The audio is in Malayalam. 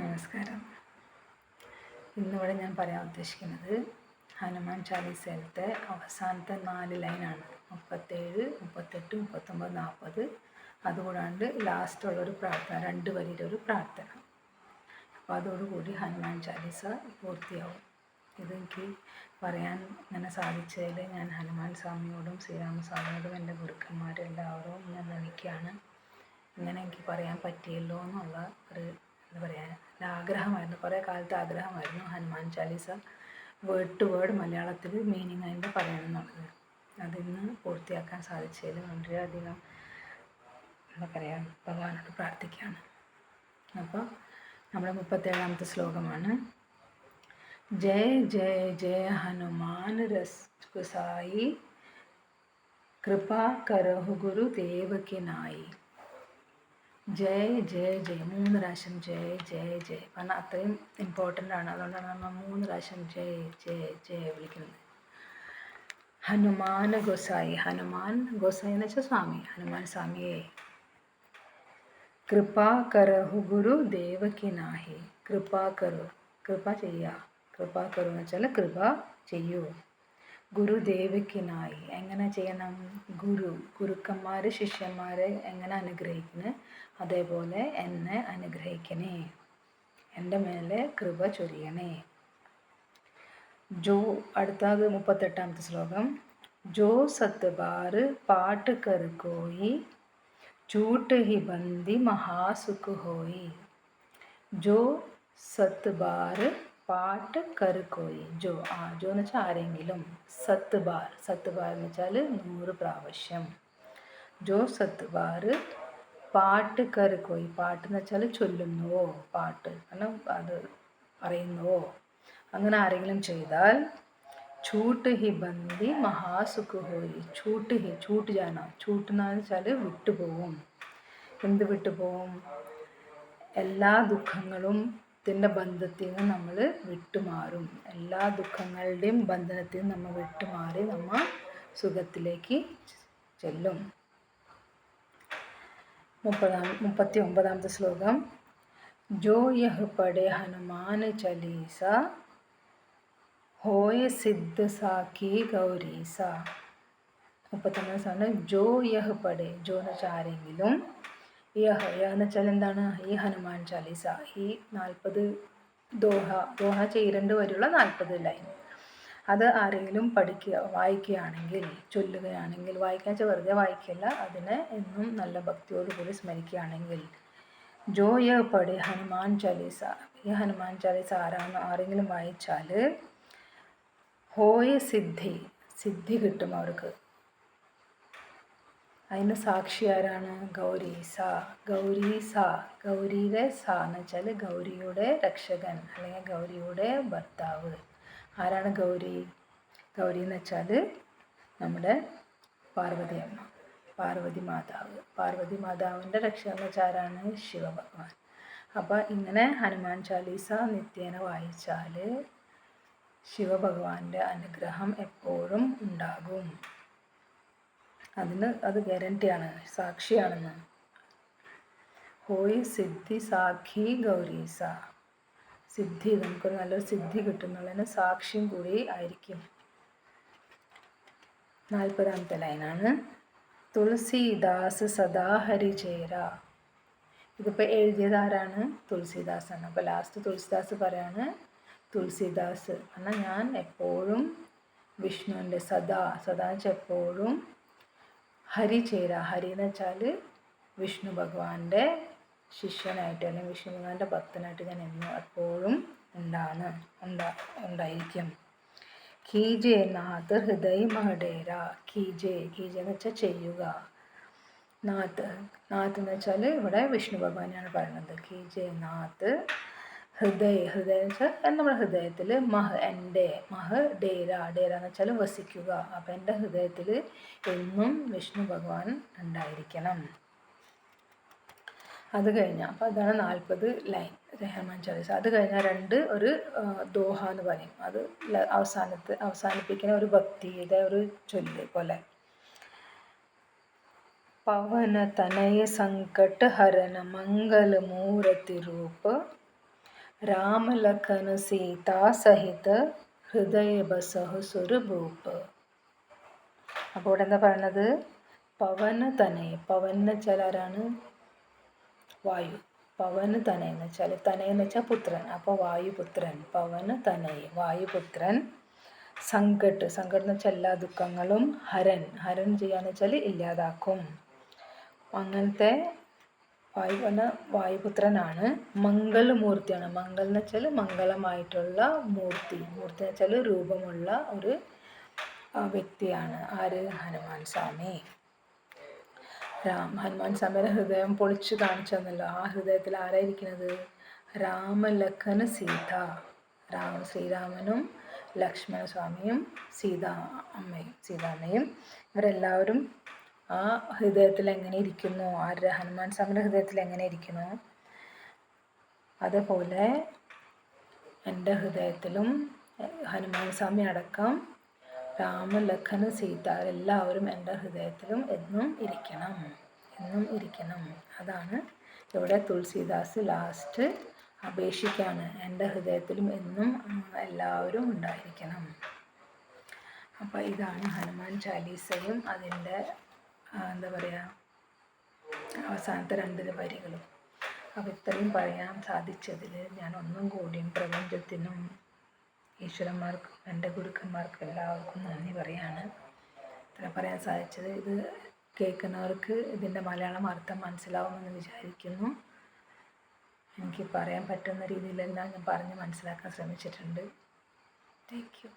നമസ്കാരം. ഇന്നിവിടെ ഞാൻ പറയാൻ ഉദ്ദേശിക്കുന്നത് ഹനുമാൻ ചാലീസയിലത്തെ അവസാനത്തെ നാല് ലൈനാണ് മുപ്പത്തേഴ് മുപ്പത്തെട്ട് മുപ്പത്തൊമ്പത് നാൽപ്പത് അതുകൂടാണ്ട് ലാസ്റ്റുള്ളൊരു പ്രാർത്ഥന രണ്ട് വരിയുടെ ഒരു പ്രാർത്ഥന. അപ്പോൾ അതോടുകൂടി ഹനുമാൻ ചാലീസ പൂർത്തിയാവും. ഇതെനിക്ക് പറയാൻ ഇങ്ങനെ സാധിച്ചതിൽ ഞാൻ ഹനുമാൻ സ്വാമിയോടും ശ്രീരാമസ്വാമിയോടും എന്റെ ഗുരുക്കന്മാരെല്ലാവരും ഞാൻ നനിക്കുകയാണ് ഇങ്ങനെ എനിക്ക് പറയാൻ പറ്റിയല്ലോ എന്നുള്ള ഒരു എന്താ പറയാൻ ആഗ്രഹമായിരുന്നു. കുറേ കാലത്തെ ആഗ്രഹമായിരുന്നു Hanuman Chalisa word to word മലയാളത്തിൽ മീനിങ് അതിന്റെ പറയണം അതിന്ന് പൂർത്തിയാക്കാൻ സാധിച്ചതിൽ വളരെയധികം എന്താ പറയുക ഭഗവാനോട് പ്രാർത്ഥിക്കുകയാണ്. അപ്പോൾ നമ്മുടെ മുപ്പത്തേഴാമത്തെ ശ്ലോകമാണ്. ജയ ജയ ജയ ഹനുമാൻ രസ് കുസായി കൃപാ കരഹു ഗുരു ദേവകിനായി ജയ ജയ് ജയ്. മൂന്ന് പ്രാവശ്യം ജയ് ജയ് ജയ്. കാരണം അത്രയും ഇമ്പോർട്ടന്റ് ആണ്. അതുകൊണ്ടാണ് നമ്മൾ മൂന്ന് പ്രാവശ്യം ജയ് ജയ് ജയ് വിളിക്കുന്നത്. ഹനുമാൻ ഗോസായി. ഹനുമാൻ ഗോസായി എന്ന് വെച്ചാൽ സ്വാമി. ഹനുമാൻ സ്വാമിയെ. കൃപാ കരഹു ഗുരു ദേവകിനാഹി കൃപാ കരു കൃപ ചെയ്യ. കൃപാ കരു എന്ന് വെച്ചാൽ കൃപ ചെയ്യൂ. ഗുരുദേവിക്കിനായി എങ്ങനെ ചെയ്യണം? ഗുരു ഗുരുക്കന്മാർ ശിഷ്യന്മാരെ എങ്ങനെ അനുഗ്രഹിക്കുന്നു? അതേപോലെ എന്നെ അനുഗ്രഹിക്കണേ. എന്റെ മേലെ കൃപ ചൊരിയണേ. ജോ അടുത്തത് മുപ്പത്തെട്ടാമത്തെ ശ്ലോകം. ജോ സത്ബാർ പാട്ട് കറുക്കോയി ചൂട്ട് ഹി ബന്തി മഹാസുഖ് ഹോയി. ജോ സത്ബാർ പാട്ട് കറുക്കോയി. ജോ ആ ജോ എന്ന് വെച്ചാൽ ആരെങ്കിലും. സത്ത് ബാർ സത്ത് ബാർ എന്ന് വെച്ചാൽ നൂറ് പ്രാവശ്യം. ജോ സത്ത് ബാർ പാട്ട് കറുക്കോയി പാട്ട് എന്ന് വെച്ചാൽ ചൊല്ലുന്നുവോ പാട്ട് കാരണം അത് പറയുന്നുവോ അങ്ങനെ ആരെങ്കിലും ചെയ്താൽ ചൂട്ട് ഹി ബന്ദി മഹാസുഖ ഹോയി. ചൂട്ട് ഹി ചൂട്ട് ജാന. ചൂട്ടെന്ന് വെച്ചാൽ വിട്ടുപോകും എന്ത് വിട്ടുപോകും എല്ലാ ദുഃഖങ്ങളും ത്തിന്റെ ബന്ധത്തിൽ നിന്ന് നമ്മൾ വിട്ടുമാറും. എല്ലാ ദുഃഖങ്ങളുടെയും ബന്ധനത്തിൽ നിന്ന് നമ്മൾ വിട്ടുമാറി നമ്മൾ സുഖത്തിലേക്ക് ചെല്ലും. മുപ്പതാം മുപ്പത്തി ഒമ്പതാമത്തെ ശ്ലോകം. ജോ യഹ് പടേ ഹനുമാൻ ചലീസ ഹോയ സിദ്ധ സാക്കി ഗൗരീസ. മുപ്പത്തൊന്നാം ജോ യഹ് പടേ ജോ എന്ന് വെച്ചാൽ ആരെങ്കിലും. യഹ് യ എന്ന് വെച്ചാൽ എന്താണ്? ഈ ഹനുമാൻ ചാലീസ. ഈ നാൽപ്പത് ദോഹ ദോഹ ചെയ്യേണ്ട വരെയുള്ള നാൽപ്പത് ലൈൻ അത് ആരെങ്കിലും പഠിക്കുക വായിക്കുകയാണെങ്കിൽ ചൊല്ലുകയാണെങ്കിൽ വായിക്കാൻ വെച്ചാൽ വെറുതെ വായിക്കില്ല. അതിനെ എന്നും നല്ല ഭക്തിയോടുകൂടി സ്മരിക്കുകയാണെങ്കിൽ ജോ യ പടി ഹനുമാൻ ചാലീസ. ഈ ഹനുമാൻ ചാലീസ ആരാണ്? ആരെങ്കിലും വായിച്ചാൽ ഹോയ സിദ്ധി സിദ്ധി കിട്ടും അവർക്ക്. അതിന്റെ സാക്ഷി ആരാണ്? ഗൗരി സ. ഗൗരി സ. ഗൗരിയുടെ സ എന്ന് വെച്ചാൽ ഗൗരിയുടെ രക്ഷകൻ അല്ലെങ്കിൽ ഗൗരിയുടെ ഭർത്താവ്. ആരാണ് ഗൗരി? ഗൗരി എന്ന് വെച്ചാൽ നമ്മുടെ പാർവതി അമ്മ പാർവതി മാതാവ്. പാർവതി മാതാവിന്റെ രക്ഷ എന്ന് വെച്ചാൽ ആരാണ്? ശിവഭഗവാൻ. അപ്പോൾ ഇങ്ങനെ ഹനുമാൻ ചാലീസ നിത്യേന വായിച്ചാൽ ശിവഭഗവാന്റെ അനുഗ്രഹം എപ്പോഴും ഉണ്ടാകും. അതിന് അത് ഗ്യാരണ്ടിയാണ് സാക്ഷിയാണെന്ന്. ഹോയ് സിദ്ധി സാഖി ഗൗരീസ. സിദ്ധി നമുക്കൊരു നല്ലൊരു സിദ്ധി കിട്ടുന്നുള്ളതിന് സാക്ഷ്യം കൂടി ആയിരിക്കും. നാൽപ്പതാമത്തെ ലൈനാണ്. തുളസീദാസ് സദാഹരി ചേര. ഇതിപ്പോൾ എഴുതിയത് ആരാണ്? തുളസീദാസാണ്. അപ്പോൾ ലാസ്റ്റ് തുളസിദാസ് പറയാണ് തുളസിദാസ്. എന്നാൽ ഞാൻ എപ്പോഴും വിഷ്ണുവിന്റെ സദാ സദാ എപ്പോഴും ഹരി ചേര. ഹരി എന്ന് വെച്ചാൽ വിഷ്ണു ഭഗവാന്റെ ശിഷ്യനായിട്ട് അല്ലെങ്കിൽ വിഷ്ണു ഭഗവാന്റെ ഭക്തനായിട്ട് ഞാൻ എന്നും എപ്പോഴും ഉണ്ടാണ് ഉണ്ടാ ഉണ്ടായിരിക്കും. കീജെ നാഥ് ഹൃദയം മഹഡേര കീജെ കീജെ എന്ന് വെച്ചാൽ ചെയ്യുക. നാഥ് നാഥ് എന്ന് വെച്ചാൽ ഇവിടെ വിഷ്ണു ഭഗവാനാണ് പറയുന്നത്. കീജെ നാഥ് ഹൃദയ ഹൃദയം വെച്ചാൽ നമ്മുടെ ഹൃദയത്തിൽ മഹ് എന്റെ മഹ് ഡേര ഡേര എന്ന് വെച്ചാൽ വസിക്കുക. അപ്പം എന്റെ ഹൃദയത്തിൽ എന്നും വിഷ്ണു ഭഗവാൻ ഉണ്ടായിരിക്കണം. അത് കഴിഞ്ഞ അപ്പോൾ അതാണ് നാൽപ്പത് ലൈൻ റഹ്മാൻ ചാലീസ. അത് കഴിഞ്ഞ രണ്ട് ഒരു ദോഹ എന്ന് പറയും. അത് അവസാനത്ത് അവസാനിപ്പിക്കുന്ന ഒരു ഭക്തിയുടെ ഒരു ചൊല്ല് പോലെ. പവന തനയ സങ്കട ഹരന മംഗള മൂർത്തി രൂപ രാമലഖന സീതാ സഹിത ഹൃദയ ബസഹ സുരഭൂപ് അപ്പോൾ ഇവിടെ എന്താ പറയണത്? പവന തനയ പവൻ എന്ന് വെച്ചാൽ ആരാണ്? വായു. പവന് തന എന്ന് വെച്ചാൽ തന എന്ന് വെച്ചാൽ പുത്രൻ. അപ്പോൾ വായുപുത്രൻ. പവന് തനയെ വായുപുത്രൻ സങ്കട്ട് സങ്കട്ട് എന്ന് വെച്ചാൽ എല്ലാ ദുഃഖങ്ങളും ഹരൻ. ഹരൻ ചെയ്യാന്ന് വെച്ചാൽ ഇല്ലാതാക്കും. അങ്ങനത്തെ വായു വായുപുത്രനാണ് മംഗളമൂർത്തിയാണ്. മംഗൾ എന്ന് വെച്ചാൽ മംഗളമായിട്ടുള്ള മൂർത്തി. മൂർത്തി എന്ന് വെച്ചാൽ രൂപമുള്ള ഒരു വ്യക്തിയാണ്. ആര്? ഹനുമാൻ സ്വാമി. രാം ഹനുമാൻ സമര ഹൃദയം പൊളിച്ചു കാണിച്ചു തന്നല്ലോ ആ ഹൃദയത്തിൽ ആരായിരിക്കുന്നത്? രാമലഖന സീത. രാമ ശ്രീരാമനും ലക്ഷ്മണ സ്വാമിയും സീത അമ്മയും സീതാമ്മയും ഇവരെല്ലാവരും ആ ഹൃദയത്തിൽ എങ്ങനെ ഇരിക്കുന്നു? ആരുടെ ഹനുമാൻ സമര ഹൃദയത്തിൽ എങ്ങനെ ഇരിക്കുന്നു? അതുപോലെ എന്റെ ഹൃദയത്തിലും ഹനുമാൻ സ്വാമി അടക്കം രാമ ലഖന സീത എല്ലാവരും എന്റെ ഹൃദയത്തിലും എന്നും ഇരിക്കണം എന്നും ഇരിക്കണം. അതാണ് ഇവിടെ തുളസിദാസ് ലാസ്റ്റ് അപേക്ഷിക്കാണ്. എന്റെ ഹൃദയത്തിലും എന്നും എല്ലാവരും ഉണ്ടായിരിക്കണം. അപ്പോൾ ഇതാണ് ഹനുമാൻ ചാലീസയും അതിന്റെ എന്താ പറയുക അവസാനത്തെ രണ്ട് വരികളും. അപ്പോൾ ഇത്രയും പറയാൻ സാധിച്ചതിൽ ഞാൻ ഒന്നും കൂടിയും പ്രപഞ്ചത്തിനും ഈശ്വരന്മാർക്കും എന്റെ ഗുരുക്കന്മാർക്കും എല്ലാവർക്കും നന്ദി പറയാണ്. ഇത്ര പറയാൻ സാധിച്ചത്. ഇത് കേൾക്കുന്നവർക്ക് ഇതിന്റെ മലയാളം അർത്ഥം മനസ്സിലാവുമെന്ന് വിചാരിക്കുന്നു. എനിക്ക് പറയാൻ പറ്റുന്ന രീതിയിലെല്ലാം ഞാൻ പറഞ്ഞ് മനസ്സിലാക്കാൻ ശ്രമിച്ചിട്ടുണ്ട്. Thank you